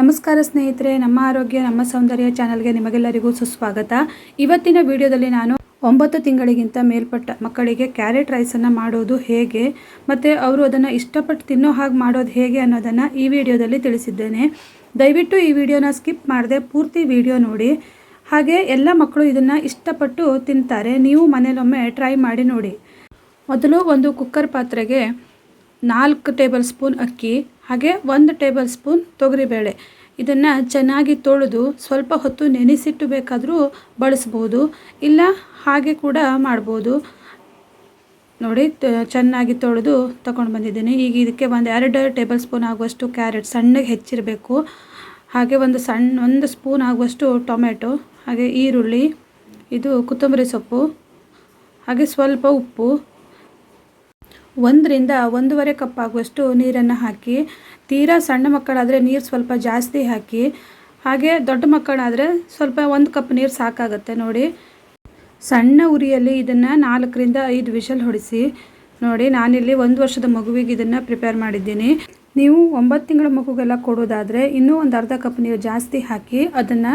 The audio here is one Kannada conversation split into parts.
ನಮಸ್ಕಾರ ಸ್ನೇಹಿತರೆ, ನಮ್ಮ ಆರೋಗ್ಯ, ನಮ್ಮ ಸೌಂದರ್ಯ ಚಾನಲ್ಗೆ ನಿಮಗೆಲ್ಲರಿಗೂ ಸುಸ್ವಾಗತ. ಇವತ್ತಿನ ವಿಡಿಯೋದಲ್ಲಿ ನಾನು ಒಂಬತ್ತು ತಿಂಗಳಿಗಿಂತ ಮೇಲ್ಪಟ್ಟ ಮಕ್ಕಳಿಗೆ ಕ್ಯಾರೆಟ್ ರೈಸನ್ನು ಮಾಡೋದು ಹೇಗೆ, ಮತ್ತು ಅವರು ಅದನ್ನು ಇಷ್ಟಪಟ್ಟು ತಿನ್ನೋ ಹಾಗೆ ಮಾಡೋದು ಹೇಗೆ ಅನ್ನೋದನ್ನು ಈ ವಿಡಿಯೋದಲ್ಲಿ ತಿಳಿಸಿದ್ದೇನೆ. ದಯವಿಟ್ಟು ಈ ವಿಡಿಯೋನ ಸ್ಕಿಪ್ ಮಾಡದೆ ಪೂರ್ತಿ ವಿಡಿಯೋ ನೋಡಿ. ಹಾಗೆ ಎಲ್ಲ ಮಕ್ಕಳು ಇದನ್ನು ಇಷ್ಟಪಟ್ಟು ತಿಂತಾರೆ. ನೀವು ಮನೇಲೊಮ್ಮೆ ಟ್ರೈ ಮಾಡಿ ನೋಡಿ. ಮೊದಲು ಒಂದು ಕುಕ್ಕರ್ ಪಾತ್ರೆಗೆ ನಾಲ್ಕು ಟೇಬಲ್ ಸ್ಪೂನ್ ಅಕ್ಕಿ, ಹಾಗೆ ಒಂದು ಟೇಬಲ್ ಸ್ಪೂನ್ ತೊಗರಿಬೇಳೆ. ಇದನ್ನು ಚೆನ್ನಾಗಿ ತೊಳೆದು ಸ್ವಲ್ಪ ಹೊತ್ತು ನೆನೆಸಿಟ್ಟು ಬೇಕಾದರೂ ಬಳಸ್ಬೋದು. ಇಲ್ಲ ಹಾಗೆ ಕೂಡ ಮಾಡ್ಬೋದು. ನೋಡಿ ಚೆನ್ನಾಗಿ ತೊಳೆದು ತಗೊಂಡು ಬಂದಿದ್ದೀನಿ. ಈಗ ಇದಕ್ಕೆ ಒಂದು ಎರಡು ಟೇಬಲ್ ಸ್ಪೂನ್ ಆಗುವಷ್ಟು ಕ್ಯಾರೆಟ್ ಸಣ್ಣಗೆ ಹೆಚ್ಚಿರಬೇಕು. ಹಾಗೆ ಒಂದು ಸಣ್ಣ ಒಂದು ಸ್ಪೂನ್ ಆಗುವಷ್ಟು ಟೊಮೆಟೊ ಹಾಗೆ ಈರುಳ್ಳಿ, ಇದು ಕೊತ್ತಂಬರಿ ಸೊಪ್ಪು, ಹಾಗೆ ಸ್ವಲ್ಪ ಉಪ್ಪು ಒಂದರಿಂದ ಒಂದೂವರೆ ಕಪ್ ಆಗುವಷ್ಟು ನೀರನ್ನು ಹಾಕಿ, ತೀರಾ ಸಣ್ಣ ಮಕ್ಕಳಾದರೆ ನೀರು ಸ್ವಲ್ಪ ಜಾಸ್ತಿ ಹಾಕಿ, ಹಾಗೆ ದೊಡ್ಡ ಮಕ್ಕಳಾದರೆ ಸ್ವಲ್ಪ ಒಂದು ಕಪ್ ನೀರು ಸಾಕಾಗುತ್ತೆ ನೋಡಿ. ಸಣ್ಣ ಉರಿಯಲ್ಲಿ ಇದನ್ನು ನಾಲ್ಕರಿಂದ ಐದು ವಿಷಲ್ ಹೊಡಿಸಿ ನೋಡಿ, ನಾನಿಲ್ಲಿ ಒಂದು ವರ್ಷದ ಮಗುವಿಗೆ ಇದನ್ನು ಪ್ರಿಪೇರ್ ಮಾಡಿದ್ದೀನಿ. ನೀವು ಒಂಬತ್ತು ತಿಂಗಳ ಮಗುಗೆಲ್ಲ ಕೊಡೋದಾದರೆ ಇನ್ನೂ ಒಂದು ಅರ್ಧ ಕಪ್ ನೀರು ಜಾಸ್ತಿ ಹಾಕಿ ಅದನ್ನು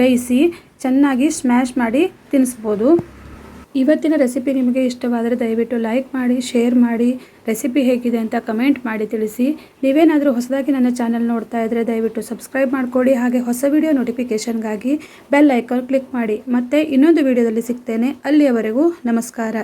ಬೇಯಿಸಿ ಚೆನ್ನಾಗಿ ಸ್ಮ್ಯಾಶ್ ಮಾಡಿ ತಿನ್ನಿಸ್ಬೋದು ಇವತ್ತಿನ ರೆಸಿಪಿ ನಿಮಗೆ ಇಷ್ಟವಾದರೆ ದಯವಿಟ್ಟು ಲೈಕ್ ಮಾಡಿ, ಶೇರ್ ಮಾಡಿ, ರೆಸಿಪಿ ಹೇಗಿದೆ ಅಂತ ಕಮೆಂಟ್ ಮಾಡಿ ತಿಳಿಸಿ. ನೀವೇನಾದರೂ ಹೊಸದಾಗಿ ನನ್ನ ಚಾನಲ್ ನೋಡ್ತಾ ಇದ್ದರೆ ದಯವಿಟ್ಟು ಸಬ್ಸ್ಕ್ರೈಬ್ ಮಾಡಿಕೊಡಿ ಹಾಗೆ ಹೊಸ ವಿಡಿಯೋ ನೋಟಿಫಿಕೇಷನ್ಗಾಗಿ ಬೆಲ್ ಐಕಾನ್ ಕ್ಲಿಕ್ ಮಾಡಿ. ಮತ್ತೆ ಇನ್ನೊಂದು ವಿಡಿಯೋದಲ್ಲಿ ಸಿಗ್ತೇನೆ. ಅಲ್ಲಿಯವರೆಗೂ ನಮಸ್ಕಾರ.